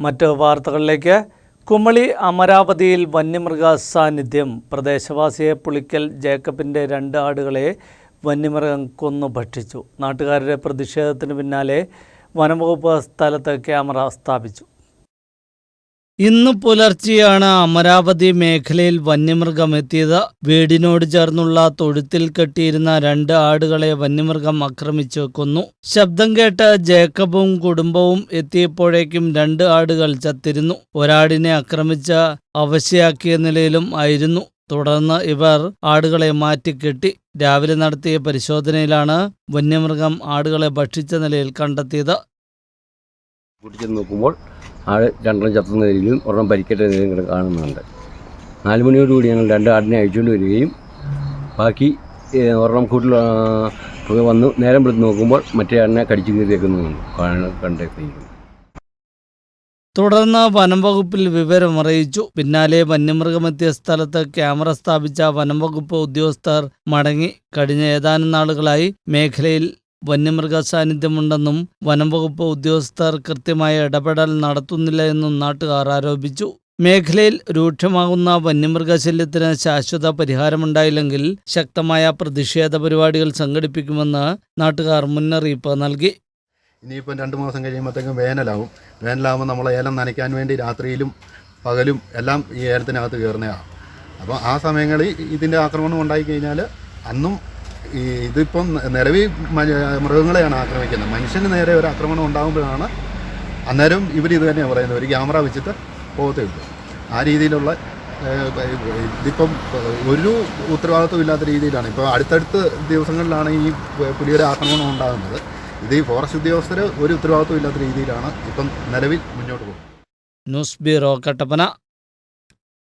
മറ്റ് വാർത്തകളിലേക്ക്. കുമളി അമരാവതിയിൽ വന്യമൃഗ സാന്നിധ്യം. പ്രദേശവാസിയെ പുളിക്കൽ ജേക്കബിന്റെ രണ്ട് ആടുകളെ വന്യമൃഗം കൊന്നു ഭക്ഷിച്ചു. നാട്ടുകാരുടെ പ്രതിഷേധത്തിന് പിന്നാലെ വനംവകുപ്പ് സ്ഥലത്ത് ക്യാമറ സ്ഥാപിച്ചു. ഇന്ന് പുലർച്ചെയാണ് അമരാവതി മേഖലയിൽ വന്യമൃഗം എത്തിയത്. വീടിനോട് ചേർന്നുള്ള തൊഴുത്തിൽ കെട്ടിയിരുന്ന രണ്ട് ആടുകളെ വന്യമൃഗം ആക്രമിച്ചു കൊന്നു. ശബ്ദം കേട്ട് ജേക്കബും കുടുംബവും എത്തിയപ്പോഴേക്കും രണ്ട് ആടുകൾ ചത്തിരുന്നു. ഒരാടിനെ ആക്രമിച്ച അവശയാക്കിയ നിലയിലും ആയിരുന്നു. തുടർന്ന് ഇവർ ആടുകളെ മാറ്റിക്കെട്ടി. രാവിലെ നടത്തിയ പരിശോധനയിലാണ് വന്യമൃഗം ആടുകളെ ഭക്ഷിച്ച നിലയിൽ കണ്ടെത്തിയത്. നോക്കുമ്പോൾ ആട് രണ്ടെണ്ണം ചത്തുന്ന നിലയിലും ഒരെണ്ണം പരിക്കേറ്റ നിലയിലും കിട കാണുന്നുണ്ട്. നാല് മണിയോടുകൂടി ഞങ്ങൾ രണ്ട് ആടിനെ അഴിച്ചുകൊണ്ട് വരികയും ബാക്കി ഒരെണ്ണം കൂട്ടിൽ വന്ന് നേരം വിളിച്ച് നോക്കുമ്പോൾ മറ്റേ ആടിനെ കടിച്ചു കയറിയേക്കുന്നു കണ്ടെത്തിയിരിക്കുന്നു തുടർന്ന് വനം വകുപ്പിൽ വിവരം അറിയിച്ചു പിന്നാലെ വന്യമൃഗമെത്തിയ സ്ഥലത്ത് ക്യാമറ സ്ഥാപിച്ച വനം വകുപ്പ് ഉദ്യോഗസ്ഥർ മടങ്ങി. കഴിഞ്ഞ ഏതാനും നാളുകളായി മേഖലയിൽ വന്യമൃഗ സാന്നിധ്യമുണ്ടെന്നും വനം വകുപ്പ് ഉദ്യോഗസ്ഥർ കൃത്യമായ ഇടപെടൽ നടത്തുന്നില്ല എന്നും നാട്ടുകാർ ആരോപിച്ചു. മേഖലയിൽ രൂക്ഷമാകുന്ന വന്യമൃഗശല്യത്തിന് ശാശ്വത പരിഹാരമുണ്ടായില്ലെങ്കിൽ ശക്തമായ പ്രതിഷേധ പരിപാടികൾ സംഘടിപ്പിക്കുമെന്ന് നാട്ടുകാർ മുന്നറിയിപ്പ് നൽകി. ഇനിയിപ്പം രണ്ട് മാസം കഴിയുമ്പോഴത്തേക്കും വേനലാവും. വേനലാവുമ്പോൾ നമ്മളെ ഏലം നനയ്ക്കാൻ വേണ്ടി രാത്രിയിലും പകലും എല്ലാം ഈ ഏലത്തിനകത്ത് കയറുന്നതാണ്. അപ്പോൾ ആ സമയങ്ങളിൽ ഇതിന്റെ ആക്രമണം ഉണ്ടായി കഴിഞ്ഞാൽ അന്നും ഈ ഇതിപ്പം നിലവിൽ മൃഗങ്ങളെയാണ് ആക്രമിക്കുന്നത്. മനുഷ്യന് നേരെ ഒരു ആക്രമണം ഉണ്ടാകുമ്പോഴാണ് അന്നേരം ഇവർ ഇത് തന്നെയാണ് പറയുന്നത്. ഒരു ക്യാമറ വെച്ചിട്ട് പോകത്തേ ഉള്ളൂ. ആ രീതിയിലുള്ള ഇതിപ്പം ഒരു ഉത്തരവാദിത്വം ഇല്ലാത്ത രീതിയിലാണ്. ഇപ്പോൾ അടുത്തടുത്ത ദിവസങ്ങളിലാണ് ഈ പുലിയുടെ ആക്രമണം ഉണ്ടാകുന്നത്. ഇത് ഈ ഫോറസ്റ്റ് ഉദ്യോഗസ്ഥർ ഒരു ഉത്തരവാദിത്വം ഇല്ലാത്ത രീതിയിലാണ് ഇപ്പം നിലവിൽ മുന്നോട്ട് പോകുന്നത്. News bureau Kattappana.